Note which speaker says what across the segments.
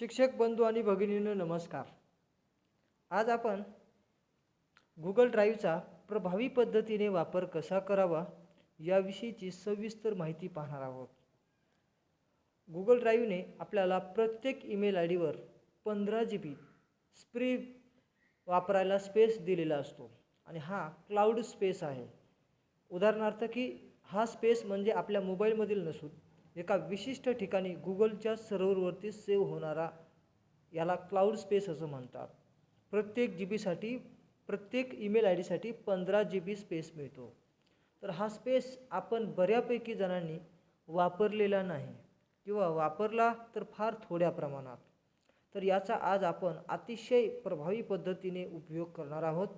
Speaker 1: शिक्षक बंधू आणि भगिनींनो नमस्कार. आज आपण गुगल ड्राईव्हचा प्रभावी पद्धतीने वापर कसा करावा याविषयीची सविस्तर माहिती पाहणार आहोत. गुगल ड्राईव्हने आपल्याला प्रत्येक ईमेल आय डीवर पंधरा जी बी स्प्री वापरायला स्पेस दिलेला असतो आणि हा क्लाउड स्पेस आहे. उदाहरणार्थ की हा स्पेस म्हणजे आपल्या मोबाईलमधील नसून एका विशिष्ट ठिकाणी गुगलच्या सर्व्हरवरती सेव्ह होणारा याला क्लाउड स्पेस असं म्हणतात. प्रत्येक जी बीसाठी प्रत्येक ईमेल आय डीसाठी पंधरा जी बी स्पेस मिळतो. तर हा स्पेस आपण बऱ्यापैकी जणांनी वापरलेला नाही किंवा वापरला तर फार थोड्या प्रमाणात. तर याचा आज आपण अतिशय प्रभावी पद्धतीने उपयोग करणार आहोत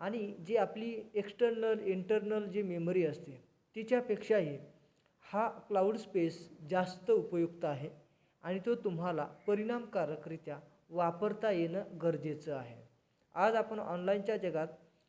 Speaker 1: आणि जी आपली एक्सटर्नल इंटरनल जी मेमरी असते तिच्यापेक्षाही हा क्लाउड स्पेस जास्त उपयुक्त आहे आणि तो तुम्हाला परिणामकारकरित्या वापरता येणं गरजेचं आहे. आज आपण ऑनलाईनच्या जगात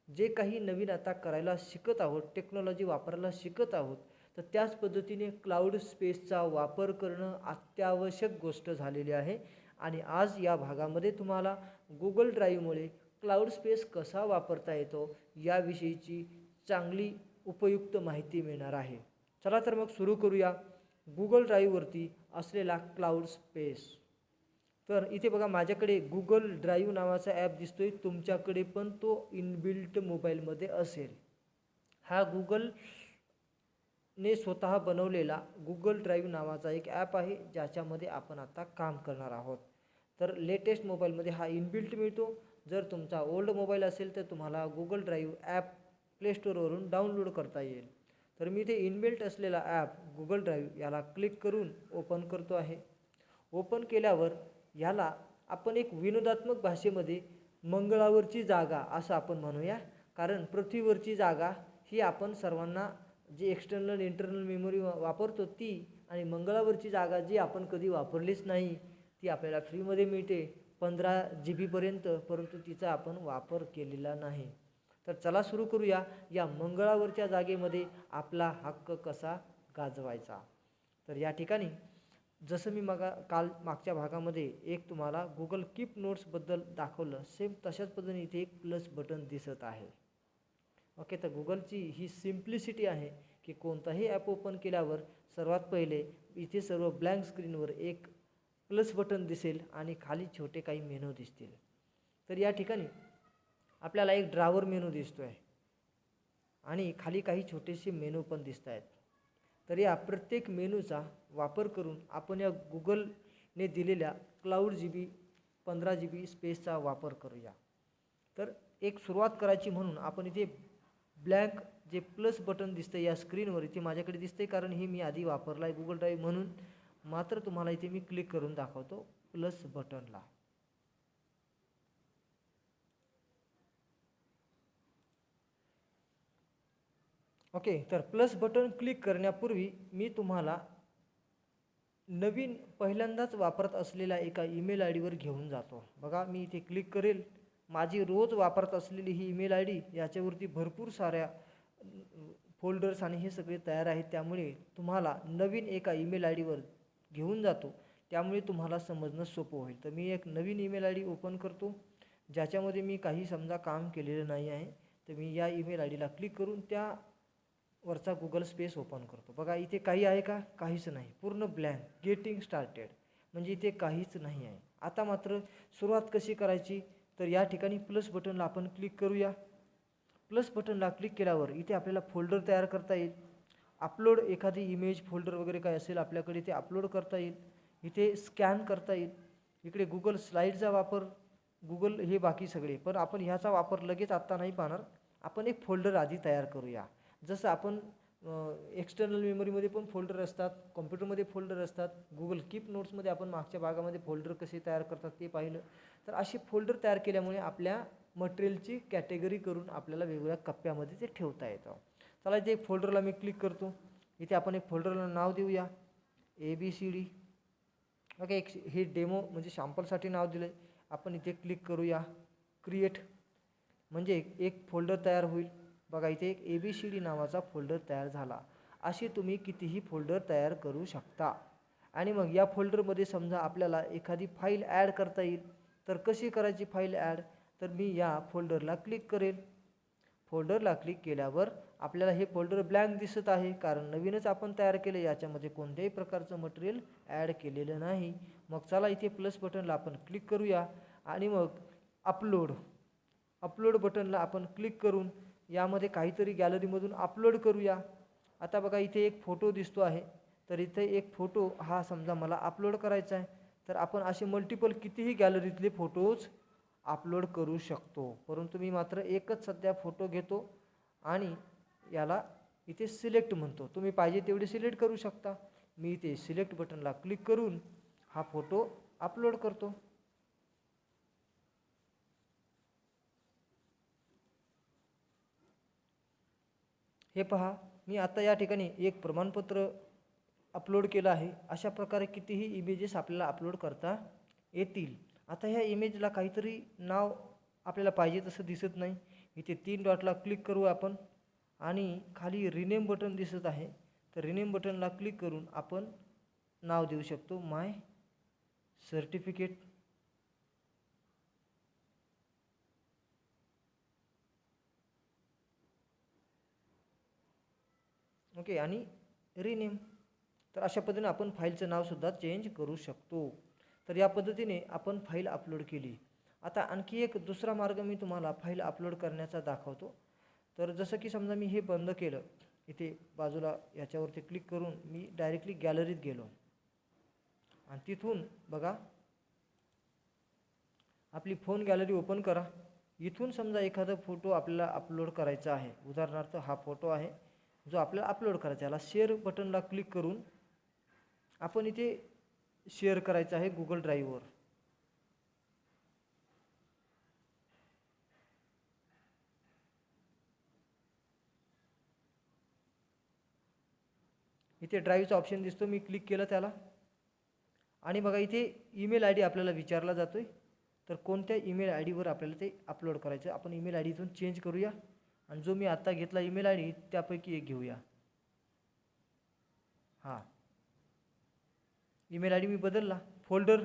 Speaker 1: जे काही नवीन आता करायला शिकत आहोत टेक्नॉलॉजी वापरायला शिकत आहोत तर त्याच पद्धतीने क्लाउड स्पेसचा वापर करणं अत्यावश्यक गोष्ट झालेली आहे. आणि आज या भागामध्ये तुम्हाला गुगल ड्राईव्हमुळे क्लाउड स्पेस कसा वापरता येतो याविषयीची चांगली उपयुक्त माहिती मिळणार आहे. चला तर मग सुरू करूया गुगल ड्राईव्हवरती असलेला क्लाउड स्पेस तर इथे बघा माझ्याकडे गुगल ड्राईव्ह नावाचा ॲप दिसतोय. तुमच्याकडे पण तो इनबिल्ट मोबाईलमध्ये असेल. हा गुगल ने स्वतः बनवलेला गुगल ड्राईव्ह नावाचा एक ॲप आहे ज्याच्यामध्ये आपण आता काम करणार आहोत. तर लेटेस्ट मोबाईलमध्ये हा इनबिल्ट मिळतो. जर तुमचा ओल्ड मोबाईल असेल तर तुम्हाला गुगल ड्राईव्ह ॲप प्लेश्टोअरवरून डाउनलोड करता येईल. तर मी इथे इनबिल्ट असलेला ॲप गुगल ड्राईव्ह याला क्लिक करून ओपन करतो आहे. ओपन केल्यावर ह्याला आपण एक विनोदात्मक भाषेमध्ये मंगळावरची जागा असं आपण म्हणूया. कारण पृथ्वीवरची जागा ही आपण सर्वांना जी एक्सटर्नल इंटरनल मेमोरी वापरतो ती आणि मंगळावरची जागा जी आपण कधी वापरलीच नाही ती आपल्याला फ्रीमध्ये मिळते. पंधरा जी बीपर्यंत परंतु तिचा आपण वापर केलेला नाही. तर चला सुरू करूया या मंगळावरच्या जागेमध्ये आपला हक्क कसा गाजवायचा. तर या ठिकाणी जसं मी मगा काल मागच्या भागामध्ये एक तुम्हाला गुगल कीप नोट्सबद्दल दाखवलं सेम तशाच पद्धतीने इथे एक प्लस बटन दिसत आहे. ओके तर गुगलची ही सिम्प्लिसिटी आहे की कोणताही ॲप ओपन केल्यावर सर्वात पहिले इथे सर्व ब्लँक स्क्रीनवर एक प्लस बटन दिसेल आणि खाली छोटे काही मेनू दिसतील. तर या ठिकाणी आपल्याला एक ड्रावर मेनू दिसतो आहे आणि खाली काही छोटेसे मेनू पण दिसत आहेत तर या प्रत्येक मेनूचा वापर करून आपण या गुगलने दिलेल्या क्लाउड जी बी पंधरा जी बी स्पेसचा वापर करूया. तर एक सुरुवात करायची म्हणून आपण इथे ब्लँक जे प्लस बटन दिसतं या स्क्रीनवर इथे माझ्याकडे दिसतंय कारण हे मी आधी वापरलं आहे गुगल ड्राईव्ह म्हणून. मात्र तुम्हाला इथे मी क्लिक करून दाखवतो प्लस बटनला ओके तर प्लस बटन क्लिक करण्यापूर्वी मी तुम्हाला नवीन पहिल्यांदाच वापरत असलेल्या एका ईमेल आय डीवर घेऊन जातो. बघा मी इथे क्लिक करेल. माझी रोज वापरत असलेली ही ईमेल आय डी याच्यावरती भरपूर साऱ्या फोल्डर्स आणि हे सगळे तयार आहेत. त्यामुळे तुम्हाला नवीन एका ईमेल आय डीवर घेऊन जातो. त्यामुळे तुम्हाला समजणं सोपं होईल. तर मी एक नवीन ईमेल आय डी ओपन करतो ज्याच्यामध्ये मी काही समजा काम केलेलं नाही आहे. तर मी या ईमेल आय डीला क्लिक करून त्या वरचा गुगल स्पेस ओपन करतो. बघा इथे काही आहे का? काहीच नाही. पूर्ण ब्लँक गेटिंग स्टार्टेड म्हणजे इथे काहीच नाही आहे. आता मात्र सुरुवात कशी करायची? तर या ठिकाणी प्लस बटनला आपण क्लिक करूया. प्लस बटनला क्लिक केल्यावर इथे आपल्याला फोल्डर तयार करता येईल. अपलोड एखादी इमेज फोल्डर वगैरे काय असेल आपल्याकडे ते अपलोड करता येईल. इथे स्कॅन करता येईल. इकडे गुगल स्लाईडचा वापर गुगल हे बाकी सगळे. पण आपण ह्याचा वापर लगेच आत्ता नाही पाहणार. आपण एक फोल्डर आधी तयार करूया. जसं आपण एक्सटर्नल मेमरीमध्ये पण फोल्डर असतात कॉम्प्युटरमध्ये फोल्डर असतात गुगल कीप नोट्समध्ये आपण मागच्या भागामध्ये फोल्डर कसे तयार करतात ते पाहिलं. तर असे फोल्डर तयार केल्यामुळे आपल्या मटेरियलची कॅटेगरी करून आपल्याला वेगवेगळ्या कप्प्यामध्ये ते ठेवता येतं. चला इथे एक फोल्डरला मी क्लिक करतो. इथे आपण एक फोल्डरला नाव देऊया. A B C D okay एक हे डेमो म्हणजे शॅम्पलसाठी नाव दिलं आहे आपण इथे क्लिक करूया. क्रिएट म्हणजे एक फोल्डर तयार होईल. बघा इथे एक ए बी सी डी नावाचा फोल्डर तयार झाला. असे तुम्ही कितीही फोल्डर तयार करू शकता. आणि मग या फोल्डरमध्ये समजा आपल्याला एखादी फाईल ॲड करता येईल. तर कशी करायची फाईल ॲड तर मी या फोल्डरला क्लिक करेल फोल्डरला क्लिक केल्यावर आपल्याला हे फोल्डर ब्लँक दिसत आहे. कारण नवीनच आपण तयार केले याच्यामध्ये कोणत्याही प्रकारचं मटेरियल ॲड केलेलं नाही. मग चला इथे प्लस बटनला आपण क्लिक करूया. आणि मग अपलोड अपलोड बटनला आपण क्लिक करून यामध्ये काहीतरी गॅलरीमधून अपलोड करूया. आता बघा इथे एक फोटो दिसतो आहे. तर इथे एक फोटो हा समजा मला अपलोड करायचा आहे. तर आपण असे मल्टिपल कितीही गॅलरीतले फोटोज अपलोड करू शकतो. परंतु मी मात्र एकच सध्या फोटो घेतो आणि याला इथे सिलेक्ट म्हणतो. तुम्ही पाहिजे तेवढे सिलेक्ट करू शकता. मी इथे सिलेक्ट बटनला क्लिक करून हा फोटो अपलोड करतो. हे पहा मी आता या ठिकाणी एक प्रमाणपत्र अपलोड केलं आहे. अशा प्रकारे कितीही इमेजेस आपल्याला अपलोड करता येतील. आता ह्या इमेजला काहीतरी नाव आपल्याला पाहिजे तसं दिसत नाही. इथे तीन डॉटला क्लिक करू आपण आणि खाली रिनेम बटन दिसत आहे. तर रिनेम बटनला क्लिक करून आपण नाव देऊ शकतो. माय सर्टिफिकेट ओके आणि रिनेम. तर अशा पद्धतीने आपण फाईलचं नावसुद्धा चेंज करू शकतो. तर या पद्धतीने आपण फाईल अपलोड केली. आता आणखी एक दुसरा मार्ग मी तुम्हाला फाईल अपलोड करण्याचा दाखवतो. तर जसं की समजा मी हे बंद केलं इथे बाजूला याच्यावरती क्लिक करून मी डायरेक्टली गॅलरीत गेलो. आणि तिथून बघा आपली फोन गॅलरी ओपन करा. इथून समजा एखादा फोटो आपल्याला अपलोड करायचा आहे. उदाहरणार्थ हा फोटो आहे. जो आपल्याला अपलोड करायचा आहे. याला शेअर बटनला क्लिक करून आपण इथे शेअर करायचं आहे गुगल ड्राईव्हवर इथे ड्राईव्हचा ऑप्शन दिसतो. मी क्लिक केलं त्याला. आणि बघा इथे ईमेल आय डी आपल्याला विचारला जातो आहे तर कोणत्या ईमेल आय डीवर आपल्याला ते अपलोड करायचं आपण ईमेल आय डीतून चेंज करूया. आणि जो मी आत्ता घेतला ईमेल आय डी त्यापैकी एक घेऊया. हां. ईमेल आय डी मी बदलला. फोल्डर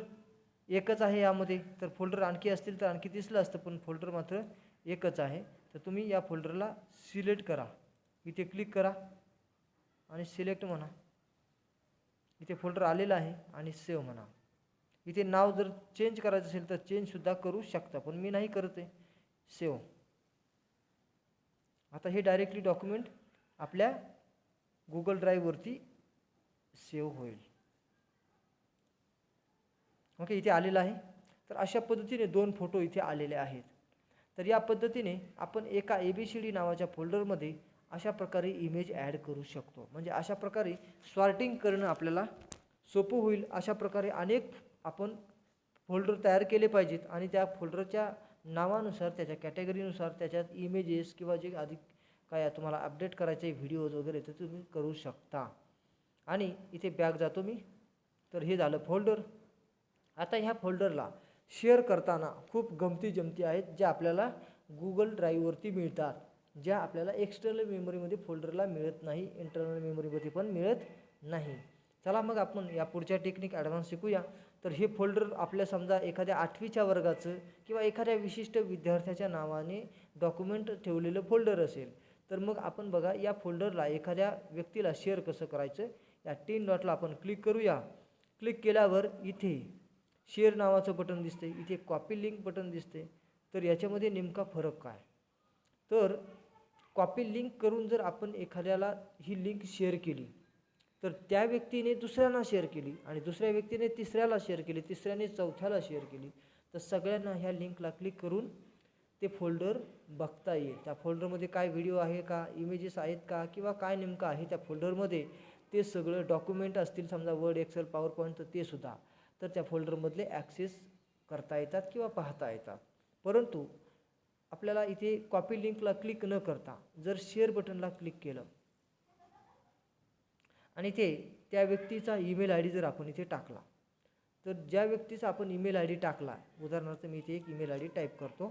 Speaker 1: एकच आहे यामध्ये. तर फोल्डर आणखी असतील तर आणखी दिसलं असतं पण फोल्डर मात्र एकच आहे. तर तुम्ही या फोल्डरला सिलेक्ट करा. इथे क्लिक करा आणि सिलेक्ट म्हणा. इथे फोल्डर आलेला आहे आणि सेव्ह म्हणा. इथे नाव जर चेंज करायचं असेल तर चेंजसुद्धा करू शकता पण मी नाही करत आहे. सेव्ह. आता हे डायरेक्टली डॉक्युमेंट आपल्या गुगल ड्राईव्हवरती सेव्ह होईल. ओके इथे आलेलं आहे. तर अशा पद्धतीने दोन फोटो इथे आलेले आहेत. तर या पद्धतीने आपण एका ए बी सी डी नावाच्या फोल्डरमध्ये अशा प्रकारे इमेज ॲड करू शकतो. म्हणजे अशा प्रकारे स्वार्टिंग करणं आपल्याला सोपं होईल. अशा प्रकारे अनेक आपण फोल्डर तयार केले पाहिजेत आणि त्या फोल्डरच्या नावानुसार त्याच्या कॅटेगरीनुसार त्याच्यात इमेजेस किंवा जे अधिक काय तुम्हाला अपडेट करायचे व्हिडिओज वगैरे ते तुम्ही करू शकता. आणि इथे बॅग जातो मी. तर हे झालं फोल्डर आता ह्या फोल्डरला शेअर करताना खूप गमती जमती आहेत ज्या आपल्याला गुगल ड्राईव्हवरती मिळतात. ज्या आपल्याला एक्सटर्नल मेमरीमध्ये फोल्डरला मिळत नाही इंटरनल मेमरीमध्ये पण मिळत नाही. चला मग आपण या पुढच्या टेक्निक ॲडव्हान्स शिकूया. तर हे फोल्डर आपल्या समजा एखाद्या आठवीच्या वर्गाचं किंवा एखाद्या विशिष्ट विद्यार्थ्याच्या नावाने डॉक्युमेंट ठेवलेलं फोल्डर असेल तर मग आपण बघा या फोल्डरला एखाद्या व्यक्तीला शेअर कसं करायचं? या तीन डॉटला आपण क्लिक करूया. क्लिक केल्यावर इथे शेअर नावाचं बटन दिसते इथे कॉपी लिंक बटन दिसते तर याच्यामध्ये नेमका फरक काय? तर कॉपी लिंक करून जर आपण एखाद्याला ही लिंक शेअर केली तर त्या व्यक्तीने दुसऱ्यांना शेअर केली आणि दुसऱ्या व्यक्तीने तिसऱ्याला शेअर केली तिसऱ्याने चौथ्याला शेअर केली. तर सगळ्यांना ह्या लिंकला क्लिक करून ते फोल्डर बघता येईल. त्या फोल्डरमध्ये काय व्हिडिओ आहे का इमेजेस आहेत का किंवा काय नेमकं आहे त्या फोल्डरमध्ये ते सगळं डॉक्युमेंट असतील समजा वर्ड एक्सेल पॉवर पॉईंट तर ते सुद्धा. तर त्या फोल्डरमधले ॲक्सेस करता येतात किंवा पाहता येतात. परंतु आपल्याला इथे कॉपी लिंकला क्लिक न करता जर शेअर बटनला क्लिक केलं आणि ते त्या व्यक्तीचा ईमेल आय डी जर आपण इथे टाकला तर ज्या व्यक्तीचा आपण ईमेल आय डी टाकला उदाहरणार्थ मी इथे एक ईमेल आय डी टाईप करतो.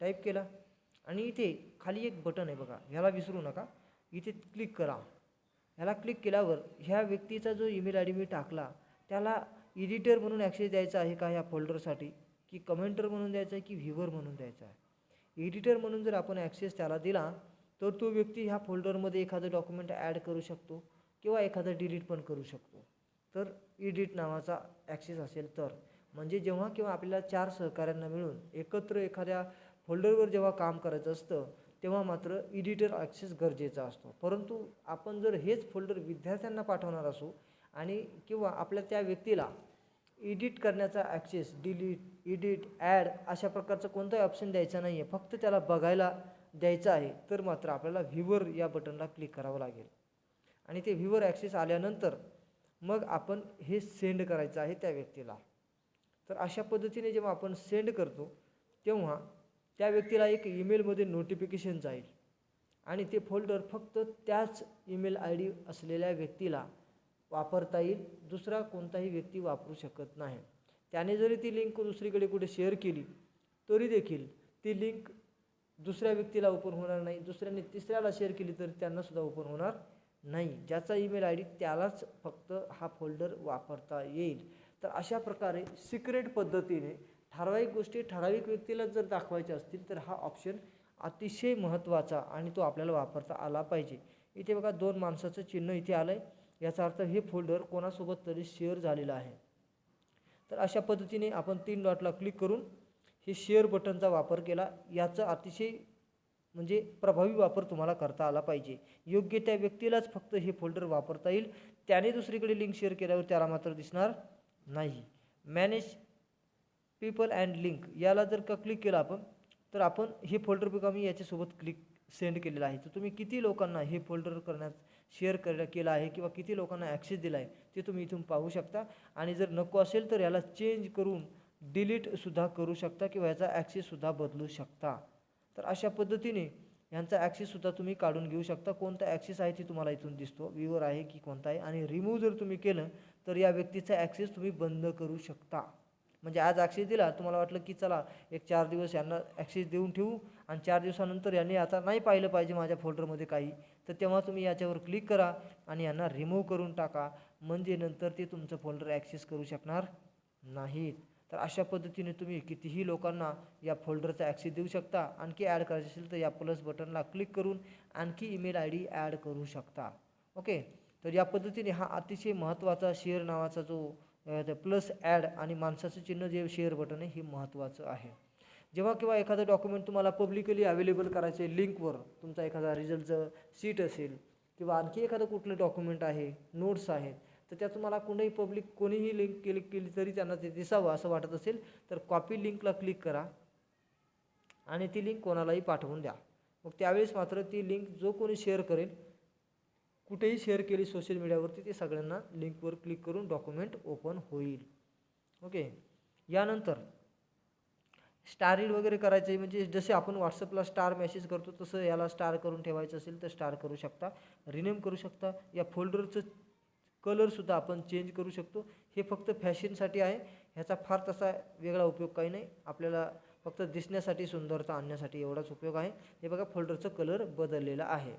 Speaker 1: टाईप केला. आणि इथे खाली एक बटन आहे बघा ह्याला विसरू नका. इथे क्लिक करा. ह्याला क्लिक केल्यावर ह्या व्यक्तीचा जो ईमेल आय डी मी टाकला त्याला एडिटर म्हणून ॲक्सेस द्यायचा आहे का ह्या फोल्डरसाठी की कमेंटर म्हणून द्यायचा आहे की व्ह्युअर म्हणून द्यायचा आहे? एडिटर म्हणून जर आपण ॲक्सेस त्याला दिला तर तो व्यक्ती ह्या फोल्डरमध्ये एखादं डॉक्युमेंट ॲड करू शकतो किंवा एखादं डिलीट पण करू शकतो. तर एडिट नावाचा ॲक्सेस असेल तर. म्हणजे जेव्हा किंवा आपल्याला चार सहकाऱ्यांना मिळून एकत्र एखाद्या फोल्डरवर जेव्हा काम करायचं असतं तेव्हा मात्र एडिटर ॲक्सेस गरजेचा असतो. परंतु आपण जर हेच फोल्डर विद्यार्थ्यांना पाठवणार असू आणि किंवा आपल्या त्या व्यक्तीला एडिट करण्याचा ॲक्सेस डिलीट एडिट ॲड अशा प्रकारचं कोणताही ऑप्शन द्यायचा नाही आहे फक्त त्याला बघायला द्यायचं आहे तर मात्र आपल्याला व्ह्युअर या बटनला क्लिक करावं लागेल. आणि ते व्हिवर ॲक्सेस आल्यानंतर मग आपण हे सेंड करायचं आहे त्या व्यक्तीला. तर अशा पद्धतीने जेव्हा आपण सेंड करतो तेव्हा त्या व्यक्तीला एक ईमेलमध्ये नोटिफिकेशन जाईल. आणि ते फोल्डर फक्त त्याच ईमेल आय डी असलेल्या व्यक्तीला वापरता येईल दुसरा कोणताही व्यक्ती वापरू शकत नाही. त्याने जरी ती लिंक दुसरीकडे कुठे शेअर केली तरी देखील ती लिंक दुसऱ्या व्यक्तीला ओपन होणार नाही. दुसऱ्याने तिसऱ्याला शेअर केली तर त्यांनासुद्धा ओपन होणार नाही. ज्याचा ईमेल आय डी त्यालाच फक्त हा फोल्डर वापरता येईल. तर अशा प्रकारे सिक्रेट पद्धतीने ठराविक गोष्टी ठराविक व्यक्तीला जर दाखवायच्या असतील तर हा ऑप्शन अतिशय महत्त्वाचा आणि तो आपल्याला वापरता आला पाहिजे. इथे बघा दोन माणसाचं चिन्ह इथे आलं आहे याचा अर्थ हे फोल्डर कोणासोबत तरी शेअर झालेलं आहे. तर अशा पद्धतीने आपण तीन डॉटला क्लिक करून हे शेअर बटनचा वापर केला. याचा अतिशय म्हणजे प्रभावी वापर तुम्हाला करता आला पाहिजे. योग्य त्या व्यक्तीलाच फक्त हे फोल्डर वापरता येईल. त्याने दुसरीकडे लिंक शेअर केल्यावर त्याला मात्र दिसणार नाही. मॅनेज पीपल अँड लिंक याला जर का क्लिक केलं आपण तर आपण हे फोल्डर बघा मी याच्यासोबत क्लिक सेंड केलेलं आहे. तर तुम्ही किती लोकांना हे फोल्डर करण्यात शेअर कर केला आहे किंवा किती लोकांना ॲक्सेस दिला आहे ते तुम्ही इथून पाहू शकता. आणि जर नको असेल तर याला चेंज करून डिलीटसुद्धा करू शकता किंवा याचा ॲक्सेससुद्धा बदलू शकता. तर अशा पद्धतीने यांचा ॲक्सेससुद्धा तुम्ही काढून घेऊ शकता. कोणता ॲक्सेस आहे ते तुम्हाला इथून दिसतो. व्ह्यूवर आहे की कोणता आहे. आणि रिमूव्ह जर तुम्ही केलं तर या व्यक्तीचा ॲक्सेस तुम्ही बंद करू शकता. म्हणजे आज ॲक्सेस दिला तुम्हाला वाटलं की चला एक चार दिवस यांना ॲक्सेस देऊन ठेवू. आणि चार दिवसानंतर यांनी आता नाही पाहिलं पाहिजे माझ्या फोल्डरमध्ये काही. तर तेव्हा तुम्ही याच्यावर क्लिक करा आणि यांना रिमूव्ह करून टाका. म्हणजे नंतर ते तुमचं फोल्डर ॲक्सेस करू शकणार नाहीत. तर अशा पद्धतीने तुम्ही कितीही लोकांना या फोल्डरचा ॲक्सेस देऊ शकता. आणखी ॲड करायचं असेल तर या प्लस बटनला क्लिक करून आणखी ईमेल आय डी ॲड करू शकता. ओके तर या पद्धतीने हा अतिशय महत्त्वाचा शेअर नावाचा जो प्लस ॲड आणि माणसाचं चिन्ह जे शेअर बटन आहे हे महत्त्वाचं आहे. जेव्हा किंवा एखादं डॉक्युमेंट तुम्हाला पब्लिकली अवेलेबल करायचं आहे लिंकवर तुमचा एखादा रिझल्टचं सीट असेल किंवा आणखी एखादं कुठलं डॉक्युमेंट आहे नोट्स आहेत तर त्या तुम्हाला कोणीही पब्लिक कोणीही लिंक केली केली तरी त्यांना ते दिसावं असं वाटत असेल तर कॉपी लिंकला क्लिक करा आणि ती लिंक कोणालाही पाठवून द्या. मग त्यावेळेस मात्र ती लिंक जो कोणी शेअर करेल कुठेही शेअर केली सोशल मीडियावरती ते सगळ्यांना लिंकवर क्लिक करून डॉक्युमेंट ओपन होईल. ओके यानंतर स्टार रीड वगैरे करायचे म्हणजे जसे आपण व्हॉट्सअपला स्टार मेसेज करतो तसं याला स्टार करून ठेवायचं असेल तर स्टार करू शकता. रिनेम करू शकता. या फोल्डरचं कलरसुद्धा आपण चेंज करू शकतो. हे फक्त फॅशनसाठी आहे. ह्याचा फार तसा वेगळा उपयोग काही नाही. आपल्याला फक्त दिसण्यासाठी सुंदरता आणण्यासाठी एवढाच उपयोग आहे. हे बघा फोल्डरचं कलर बदललेला आहे.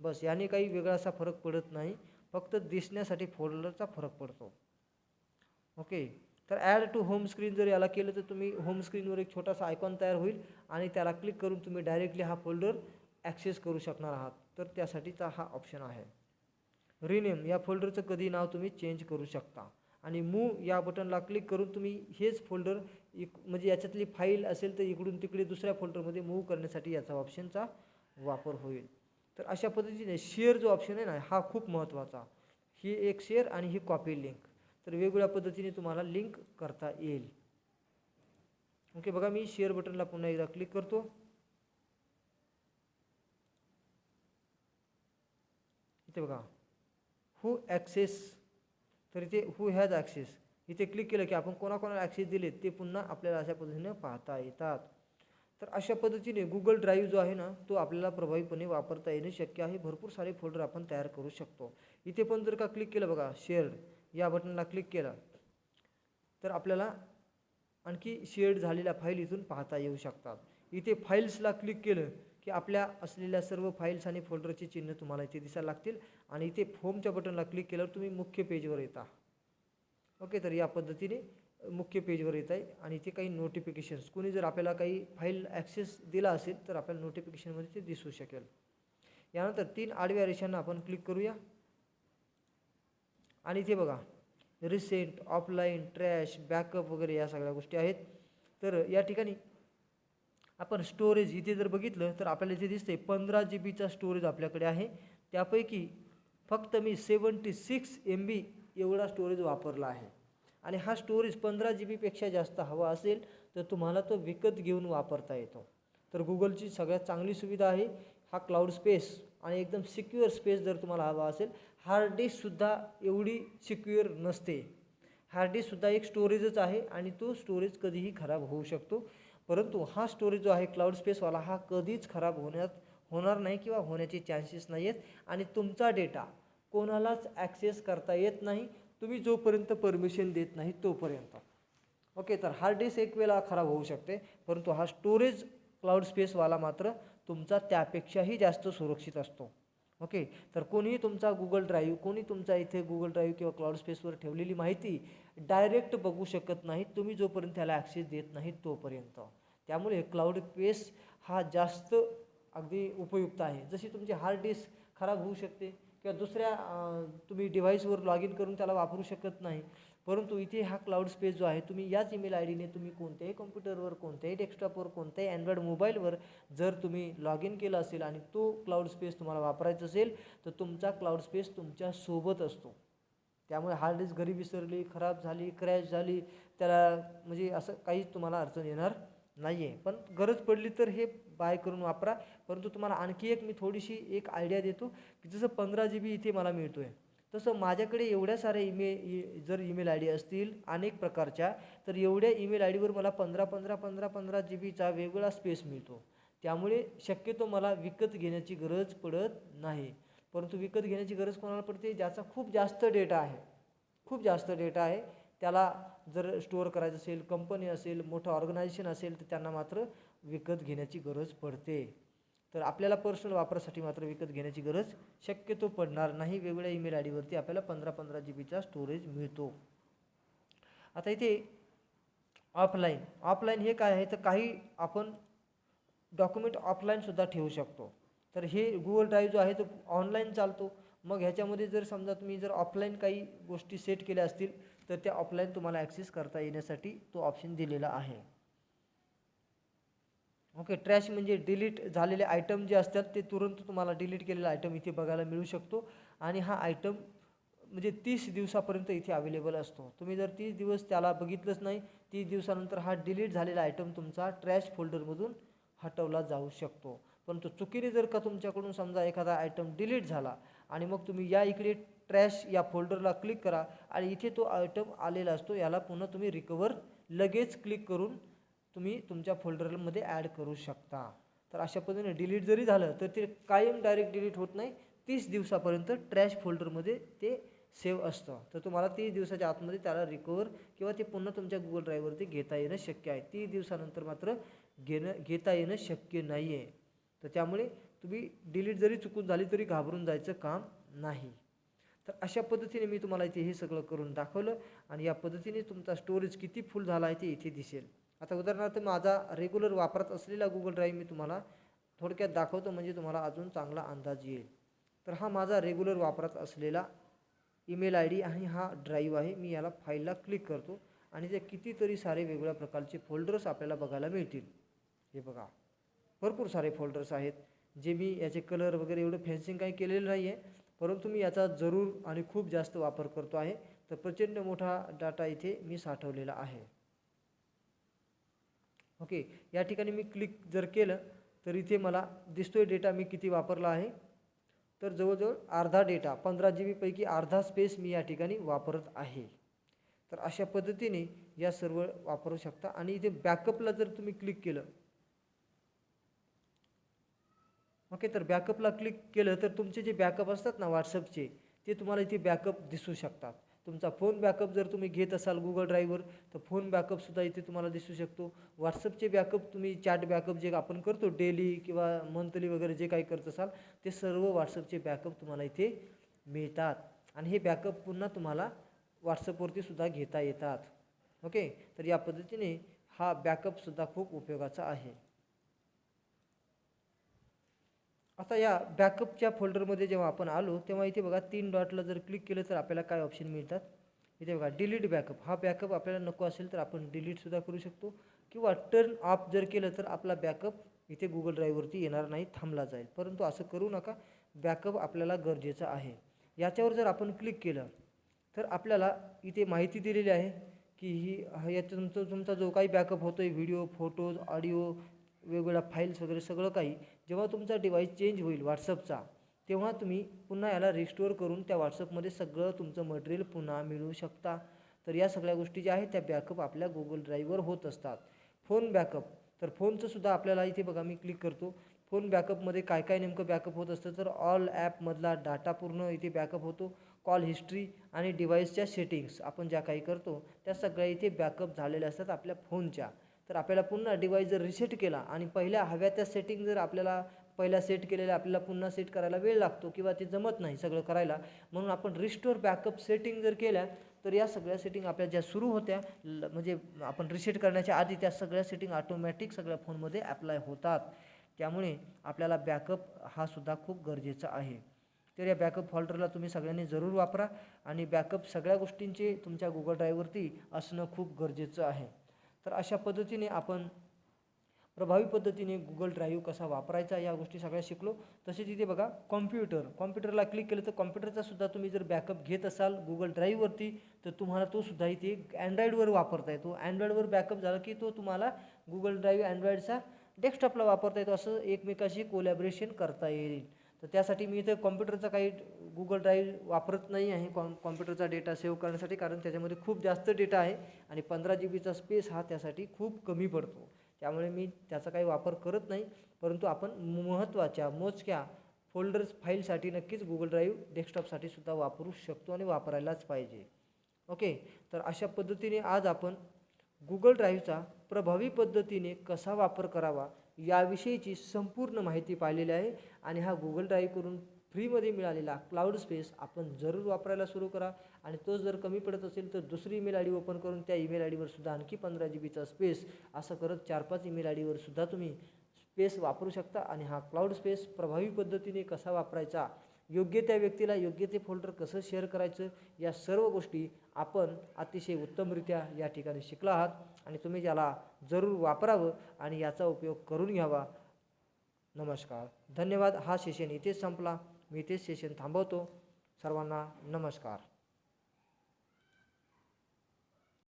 Speaker 1: बस याने काही वेगळा असा फरक पडत नाही. फक्त दिसण्यासाठी फोल्डरचा फरक पडतो. ओके तर ॲड टू होम स्क्रीन जर याला केलं तर तुम्ही होम स्क्रीनवर एक छोटासा आयकॉन तयार होईल आणि त्याला क्लिक करून तुम्ही डायरेक्टली हा फोल्डर ॲक्सेस करू शकणार आहात. तर त्यासाठीचा हा ऑप्शन आहे. रिनेम या फोल्डरचं कधी नाव तुम्ही चेंज करू शकता. आणि मूव या बटनला क्लिक करून तुम्ही हेच फोल्डर इक म्हणजे याच्यातली फाईल असेल तर इकडून तिकडे दुसऱ्या फोल्डरमध्ये मूव्ह करण्यासाठी याचा ऑप्शनचा वापर होईल. तर अशा पद्धतीने शेअर जो ऑप्शन आहे ना हा खूप महत्त्वाचा. ही एक शेअर आणि ही कॉपी लिंक तर वेगवेगळ्या पद्धतीने तुम्हाला लिंक करता येईल. ओके बघा मी शेअर बटनला पुन्हा एकदा क्लिक करतो. इथे बघा हू ॲक्सेस तर इथे हू हॅज ॲक्सेस इथे क्लिक केलं की आपण कोणाकोणाला ॲक्सेस दिले ते पुन्हा आपल्याला अशा पद्धतीने पाहता येतात. तर अशा पद्धतीने गुगल ड्राईव्ह जो आहे ना तो आपल्याला प्रभावीपणे वापरता येणे शक्य आहे. भरपूर सारे फोल्डर आपण तयार करू शकतो. इथे पण जर का क्लिक केलं बघा शेअर्ड या बटनला क्लिक केला तर आपल्याला आणखी शेअर्ड झालेल्या फाईल इथून पाहता येऊ शकतात. इथे फाईल्सला क्लिक केलं की आपल्या असलेल्या सर्व फाईल्स आणि फोल्डरचे चिन्ह तुम्हाला इथे दिसायला लागतील आणि इथे फोमच्या बटनला क्लिक केल्यावर तुम्ही मुख्य पेजवर येता. ओके तर या पद्धतीने मुख्य पेजवर येत आहे आणि इथे काही नोटिफिकेशन्स कोणी जर आपल्याला काही फाईल ॲक्सेस दिला असेल तर आपल्याला नोटिफिकेशनमध्ये ते दिसू शकेल. यानंतर तीन आडव्या रेषांना आपण क्लिक करूया. आणि ते बघा रिसेंट ऑफलाईन ट्रॅश बॅकअप वगैरे या सगळ्या गोष्टी आहेत. तर या ठिकाणी आपण स्टोरेज इथे जर बघितलं तर आपल्याला इथे दिसते पंधरा जी बीचा स्टोरेज आपल्याकडे आहे. त्यापैकी फक्त मी सेवन्टी सिक्स एम बी एवढा स्टोरेज वापरला आहे. आणि हा स्टोरेज पंधरा जी बीपेक्षा जास्त हवा असेल तर तुम्हाला तो विकत घेऊन वापरता येतो. तर गुगलची सगळ्यात चांगली सुविधा आहे हा क्लाउड स्पेस आणि एकदम सिक्युअर स्पेस जर तुम्हाला हवा असेल हार्ड डिस्कसुद्धा एवढी सिक्युअर नसते. हार्ड डिस्कसुद्धा एक स्टोरेजच आहे आणि तो स्टोरेज कधीही खराब होऊ शकतो. परंतु हा स्टोरेज जो आहे क्लाउड स्पेसवाला हा कधीच खराब होण्यात होणार नाही किंवा होण्याचे चान्सेस नाही आहेत. आणि तुमचा डेटा कोणालाच ॲक्सेस करता येत नाही. तुम्ही जोपर्यंत परमिशन देत नाही तोपर्यंत. ओके तर हार्ड डिस्क एक वेळा खराब होऊ शकते. परंतु हा स्टोरेज क्लाउड स्पेसवाला मात्र तुमचा त्यापेक्षाही जास्त सुरक्षित असतो. ओके तर कोणीही तुमचा गुगल ड्राईव्ह कोणी तुमचा इथे गुगल ड्राईव्ह किंवा क्लाउड स्पेसवर ठेवलेली माहिती डायरेक्ट बघू शकत नाही. तुम्ही जोपर्यंत त्याला ॲक्सेस देत नाही तोपर्यंत. त्यामुळे क्लाउड स्पेस हा जास्त अगदी उपयुक्त आहे. जशी तुमची हार्ड डिस्क खराब होऊ शकते किंवा दुसऱ्या तुम्ही डिव्हाइसवर लॉग इन करून त्याला वापरू शकत नाही. परंतु इथे हा क्लाउड स्पेस जो आहे तुम्ही याच ईमेल आय डीने तुम्ही कोणत्याही कम्प्युटरवर कोणत्याही डेस्कटॉपवर कोणत्याही अँड्रॉइड मोबाईलवर जर तुम्ही लॉग इन केलं असेल आणि तो क्लाउड स्पेस तुम्हाला वापरायचा असेल तर तुमचा क्लाउड स्पेस तुमच्यासोबत असतो. त्यामुळे हार्ड डिस्क घरी विसरली खराब झाली क्रॅश झाली त्याला म्हणजे असं काहीच तुम्हाला अडचण येणार नाही आहे पण गरज पडली तर हे बाय करून वापरा. परंतु तुम्हाला आणखी एक मी थोडीशी एक आयडिया देतो की जसं पंधरा जी बी इथे मला मिळतो आहे तसं माझ्याकडे एवढ्या साऱ्या ईमे ई जर ईमेल आय डी असतील अनेक प्रकारच्या तर एवढ्या ईमेल आय डीवर मला पंधरा पंधरा पंधरा पंधरा जी बीचा वेगवेगळा स्पेस मिळतो. त्यामुळे शक्यतो मला विकत घेण्याची गरज पडत नाही. परंतु विकत घेण्याची गरज कोणाला पडते? ज्याचा खूप जास्त डेटा आहे. खूप जास्त डेटा आहे. त्याला जर स्टोअर करायचं असेल कंपनी असेल मोठं ऑर्गनायझेशन असेल तर त्यांना मात्र विकत घेण्याची गरज पडते. तर आपल्याला पर्सनल वापरासाठी मात्र विकत घेण्याची गरज शक्यतो पडणार नाही. वेगवेगळ्या ईमेल आय डीवरती आपल्याला पंधरा पंधरा जी बीचा स्टोरेज मिळतो. आता इथे ऑफलाईन ऑफलाईन हे काय आहे? तर काही आपण डॉक्युमेंट ऑफलाईनसुद्धा ठेवू शकतो. तर हे गुगल ड्राईव्ह जो आहे तो ऑनलाईन चालतो. मग ह्याच्यामध्ये जर समजा तुम्ही जर ऑफलाईन काही गोष्टी सेट केल्या असतील तर त्या ऑफलाईन तुम्हाला ॲक्सेस करता येण्यासाठी तो ऑप्शन दिलेला आहे. ओके ट्रॅश म्हणजे डिलीट झालेले आयटम जे असतात ते तुरंत तुम्हाला डिलीट केलेला आयटम इथे बघायला मिळू शकतो. आणि हा आयटम म्हणजे तीस दिवसापर्यंत इथे अवेलेबल असतो. तुम्ही जर तीस दिवस त्याला बघितलंच नाही तीस दिवसानंतर हा डिलीट झालेला आयटम तुमचा ट्रॅश फोल्डरमधून हटवला जाऊ शकतो. परंतु चुकीने जर का तुमच्याकडून समजा एखादा आयटम डिलीट झाला आणि मग तुम्ही या इकडे ट्रॅश या फोल्डरला क्लिक करा आणि इथे तो आयटम आलेला असतो याला पुन्हा तुम्ही रिकवर लगेच क्लिक करून तुम्ही तुमच्या फोल्डरमध्ये ॲड करू शकता. तर अशा पद्धतीने डिलीट जरी झालं तर ते कायम डायरेक्ट डिलीट होत नाही. तीस दिवसापर्यंत ट्रॅश फोल्डरमध्ये ते सेव्ह असतं. तर तुम्हाला तीस दिवसाच्या आतमध्ये त्याला रिकवर किंवा ते पुन्हा तुमच्या गुगल ड्राईव्हवरती घेता येणं शक्य आहे. तीस दिवसानंतर मात्र घेणं घेता येणं शक्य नाही आहे तर त्यामुळे तुम्ही डिलीट जरी चुकून झाली तरी घाबरून जायचं काम नाही. तर अशा पद्धतीने मी तुम्हाला इथे हे सगळं करून दाखवलं आणि या पद्धतीने तुमचा स्टोरेज किती फुल झाला आहे ते इथे दिसेल. आता उदाहरणार्थ माझा रेग्युलर वापरत असलेला गुगल ड्राईव्ह मी तुम्हाला थोडक्यात दाखवतो म्हणजे तुम्हाला अजून चांगला अंदाज येईल. तर हा माझा रेग्युलर वापरत असलेला ईमेल आय डी आणि हा ड्राईव्ह आहे. मी याला फाईलला क्लिक करतो आणि ते कितीतरी सारे वेगवेगळ्या प्रकारचे फोल्डर्स आपल्याला बघायला मिळतील. हे बघा. भरपूर सारे फोल्डर्स आहेत. जे मी याचे कलर वगैरे एवढं फेन्सिंग काही केलेलं नाही आहे परंतु मी याचा जरूर आणि खूप जास्त वापर करतो आहे. तर प्रचंड मोठा डाटा इथे मी साठवलेला आहे. ओके या ठिकाणी मी क्लिक जर केलं तर इथे मला दिसतोय डेटा मी किती वापरला आहे. तर जवळजवळ अर्धा डेटा पंधरा जी बीपैकी अर्धा स्पेस मी या ठिकाणी वापरत आहे. तर अशा पद्धतीने या सर्व वापरू शकता. आणि इथे बॅकअपला जर तुम्ही क्लिक केलं ओके तर बॅकअपला क्लिक केलं तर तुमचे जे बॅकअप असतात ना व्हॉट्सअपचे ते तुम्हाला इथे बॅकअप दिसू शकतात. तुमचा फोन बॅकअप जर तुम्ही घेत असाल गुगल ड्राईव्हवर तर फोन बॅकअपसुद्धा इथे तुम्हाला दिसू शकतो. व्हॉट्सअपचे बॅकअप तुम्ही चॅट बॅकअप जे आपण करतो डेली किंवा मंथली वगैरे जे काही करत असाल ते सर्व व्हॉट्सअपचे बॅकअप तुम्हाला इथे मिळतात. आणि हे बॅकअप पुन्हा तुम्हाला व्हॉट्सअपवरती सुद्धा घेता येतात. ओके तर या पद्धतीने हा बॅकअपसुद्धा खूप उपयोगाचा आहे. आता या बॅकअपच्या फोल्डरमध्ये जेव्हा आपण आलो तेव्हा इथे बघा तीन डॉटला जर क्लिक केलं तर आपल्याला काय ऑप्शन मिळतात? इथे बघा डिलीट बॅकअप हा बॅकअप आपल्याला नको असेल तर आपण डिलीटसुद्धा करू शकतो. किंवा टर्न ऑफ जर केलं तर आपला बॅकअप इथे गुगल ड्राईव्हवरती येणार नाही थांबला जाईल. परंतु असं करू नका. बॅकअप आपल्याला गरजेचं आहे. याच्यावर जर आपण क्लिक केलं तर आपल्याला इथे माहिती दिलेली आहे की ही याचं तुमचं तुमचा तुमचा जो काही बॅकअप होतो आहे व्हिडिओ फोटोज ऑडिओ वेगवेगळ्या फाईल्स वगैरे सगळं काही जेव्हा तुमचा डिव्हाइस चेंज होईल व्हॉट्सअपचा तेव्हा तुम्ही पुन्हा याला रिस्टोअर करून त्या व्हॉट्सअपमध्ये सगळं तुमचं मटेरियल पुन्हा मिळवू शकता. तर या सगळ्या गोष्टी ज्या आहेत त्या बॅकअप आपल्या गुगल ड्राईव्हवर होत असतात. फोन बॅकअप तर फोनचं सुद्धा आपल्याला इथे बघा मी क्लिक करतो. फोन बॅकअपमध्ये काय काय नेमकं बॅकअप होत असतं तर ऑल ॲपमधला डाटा पूर्ण इथे बॅकअप होतो. कॉल हिस्ट्री आणि डिव्हाइसच्या सेटिंग्स आपण ज्या काही करतो त्या सगळ्या इथे बॅकअप झालेल्या असतात आपल्या फोनच्या तर आपल्याला पुन्हा डिवाईस जर रिसेट केला आणि पहिल्या हव्या त्या सेटिंग जर आपल्याला पहिल्या सेट केलेल्या आपल्याला पुन्हा सेट करायला वेळ लागतो किंवा ते जमत नाही सगळं करायला म्हणून आपण रिस्टोअर बॅकअप सेटिंग जर केल्या तर या सगळ्या सेटिंग आपल्या ज्या सुरू होत्या ल म्हणजे आपण रिसेट करण्याच्या आधी त्या सगळ्या सेटिंग ऑटोमॅटिक सगळ्या फोनमध्ये ॲप्लाय होतात. त्यामुळे आपल्याला बॅकअप हा सुद्धा खूप गरजेचा आहे. तर या बॅकअप फोल्डरला तुम्ही सगळ्यांनी जरूर वापरा आणि बॅकअप सगळ्या गोष्टींचे तुमच्या गुगल ड्राईव्हवरती असणं खूप गरजेचं आहे. तर अशा पद्धतीने आपण प्रभावी पद्धतीने गुगल ड्राईव्ह कसा वापरायचा या गोष्टी सगळ्या शिकलो. तसेच इथे बघा कॉम्प्युटर कॉम्प्युटरला क्लिक केलं तर कॉम्प्युटरचा सुद्धा तुम्ही जर बॅकअप घेत असाल गुगल ड्राईव्हवरती तर तुम्हाला तो सुद्धा इथे अँड्रॉईडवर वापरता येतो. अँड्रॉईडवर बॅकअप झाला की तो तुम्हाला गुगल ड्राईव्ह अँड्रॉईडचा डेस्कटॉपला वापरता येतो. असं एकमेकाशी कोलॅबरेशन करता येईल. तर त्यासाठी मी इथे कॉम्प्युटरचा काही गुगल ड्राईव्ह वापरत नाही आहे. कॉम कॉम्प्युटरचा डेटा सेव्ह करण्यासाठी कारण त्याच्यामध्ये खूप जास्त डेटा आहे आणि पंधरा जी बीचा स्पेस हा त्यासाठी खूप कमी पडतो. त्यामुळे मी त्याचा काही वापर करत नाही. परंतु आपण महत्त्वाच्या मोजक्या फोल्डर्स फाईलसाठी नक्कीच गुगल ड्राईव्ह डेस्कटॉपसाठी सुद्धा वापरू शकतो आणि वापरायलाच पाहिजे. ओके तर अशा पद्धतीने आज आपण गुगल ड्राईव्हचा प्रभावी पद्धतीने कसा वापर करावा याविषयीची संपूर्ण माहिती पाहिलेली आहे आणि हा गुगल ड्राईव्ह करून फ्रीमध्ये मिळालेला क्लाउड स्पेस आपण जरूर वापरायला सुरू करा. आणि तो जर कमी पडत असेल तर दुसरी ईमेल आय डी ओपन करून त्या ईमेल आय डीवर सुद्धा आणखी पंधरा जी बीचा स्पेस असं करत चार पाच ईमेल आय डीवर सुद्धा तुम्ही स्पेस वापरू शकता. आणि हा क्लाउड स्पेस प्रभावी पद्धतीने कसा वापरायचा योग्य त्या व्यक्तीला योग्य ते फोल्डर कसं शेअर करायचं या सर्व गोष्टी आपण अतिशय उत्तमरित्या या ठिकाणी शिकला आहात आणि तुम्ही याला जरूर वापरावं आणि याचा उपयोग करून घ्यावा. नमस्कार. धन्यवाद. हा सेशन इथेच संपला. मी इथेच सेशन थांबवतो. सर्वांना नमस्कार.